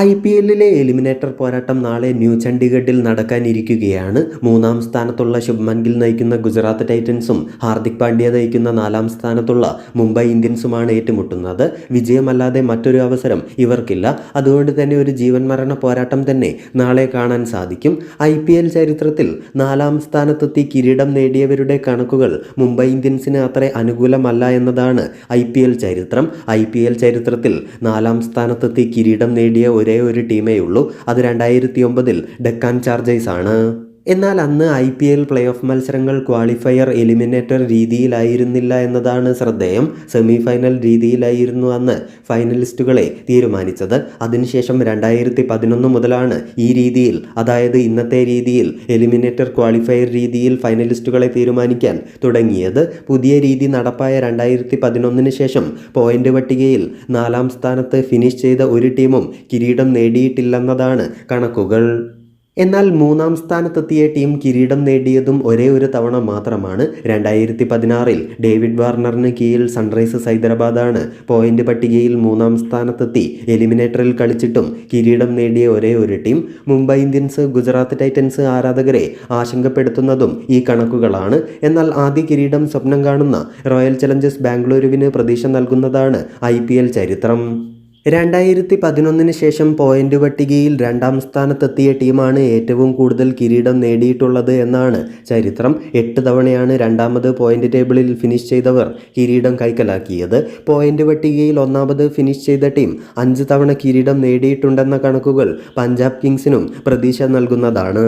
I P എല്ലിലെ eliminator പോരാട്ടം നാളെ new ചണ്ഡീഗഡിൽ നടക്കാനിരിക്കുകയാണ്. മൂന്നാം സ്ഥാനത്തുള്ള ശുഭ്മൻ ഗിൽ നയിക്കുന്ന ഗുജറാത്ത് ടൈറ്റൻസും ഹാർദിക് പാണ്ഡ്യ നയിക്കുന്ന നാലാം സ്ഥാനത്തുള്ള മുംബൈ ഇന്ത്യൻസുമാണ് ഏറ്റുമുട്ടുന്നത്. വിജയമല്ലാതെ മറ്റൊരു അവസരം ഇവർക്കില്ല. അതുകൊണ്ട് തന്നെ ഒരു ജീവൻ മരണ പോരാട്ടം തന്നെ നാളെ കാണാൻ സാധിക്കും. ഐ പി എൽ ചരിത്രത്തിൽ നാലാം സ്ഥാനത്തെത്തി കിരീടം നേടിയവരുടെ കണക്കുകൾ മുംബൈ ഇന്ത്യൻസിന് അത്ര അനുകൂലമല്ല എന്നതാണ് ഐ പി എൽ ചരിത്രം. ഐ പി എൽ ചരിത്രത്തിൽ നാലാം സ്ഥാനത്തെത്തി കിരീടം നേടിയ ഒരേ ഒരു ടീമേ ഉള്ളൂ. അത് രണ്ടായിരത്തി ഒമ്പതിൽ ഡെക്കാൻ ചാർജേഴ്സ് ആണ് എന്നാൽ അന്ന് I P L play off മത്സരങ്ങൾ ക്വാളിഫയർ എലിമിനേറ്റർ രീതിയിലായിരുന്നില്ല എന്നതാണ് ശ്രദ്ധേയം. സെമി ഫൈനൽ രീതിയിലായിരുന്നു അന്ന് ഫൈനലിസ്റ്റുകളെ തീരുമാനിച്ചത്. അതിനുശേഷം രണ്ടായിരത്തി പതിനൊന്ന് മുതലാണ് ഈ രീതിയിൽ അതായത് ഇന്നത്തെ രീതിയിൽ എലിമിനേറ്റർ ക്വാളിഫയർ രീതിയിൽ ഫൈനലിസ്റ്റുകളെ തീരുമാനിക്കാൻ തുടങ്ങിയത്. പുതിയ രീതി നടപ്പായ രണ്ടായിരത്തി പതിനൊന്നിന് ശേഷം പോയിന്റ് പട്ടികയിൽ നാലാം സ്ഥാനത്ത് ഫിനിഷ് ചെയ്ത ഒരു ടീമും കിരീടം നേടിയിട്ടില്ലെന്നതാണ് കണക്കുകൾ. എന്നാൽ മൂന്നാം സ്ഥാനത്തെത്തിയ ടീം കിരീടം നേടിയതും ഒരേ ഒരു തവണ മാത്രമാണ്. രണ്ടായിരത്തി പതിനാറിൽ ഡേവിഡ് വാർണറിന് കീഴിൽ സൺറൈസേഴ്സ് ഹൈദരാബാദാണ് പോയിന്റ് പട്ടികയിൽ മൂന്നാം സ്ഥാനത്തെത്തി. എലിമിനേറ്ററിൽ കളിച്ചിട്ടും കിരീടം നേടിയ ഒരേ ഒരു team Mumbai Indians Gujarat Titans ആരാധകരെ ആശങ്കപ്പെടുത്തുന്നതും ഈ കണക്കുകളാണ്. എന്നാൽ ആദ്യ കിരീടം സ്വപ്നം കാണുന്ന റോയൽ ചലഞ്ചേഴ്സ് ബാംഗ്ലൂരുവിന് പ്രതീക്ഷ നൽകുന്നതാണ് ഐ ചരിത്രം. രണ്ടായിരത്തി പതിനൊന്നിന് ശേഷം പോയിന്റ് പട്ടികയിൽ രണ്ടാം സ്ഥാനത്തെത്തിയ ടീമാണ് ഏറ്റവും കൂടുതൽ കിരീടം നേടിയിട്ടുള്ളത് എന്നാണ് ചരിത്രം. എട്ട് തവണയാണ് രണ്ടാമത് പോയിന്റ് ടേബിളിൽ ഫിനിഷ് ചെയ്തവർ കിരീടം കൈക്കലാക്കിയത്. പോയിന്റ് പട്ടികയിൽ ഒന്നാമത് ഫിനിഷ് ചെയ്ത ടീം അഞ്ച് തവണ കിരീടം നേടിയിട്ടുണ്ടെന്ന കണക്കുകൾ പഞ്ചാബ് കിങ്സിനും പ്രതീക്ഷ നൽകുന്നതാണ്.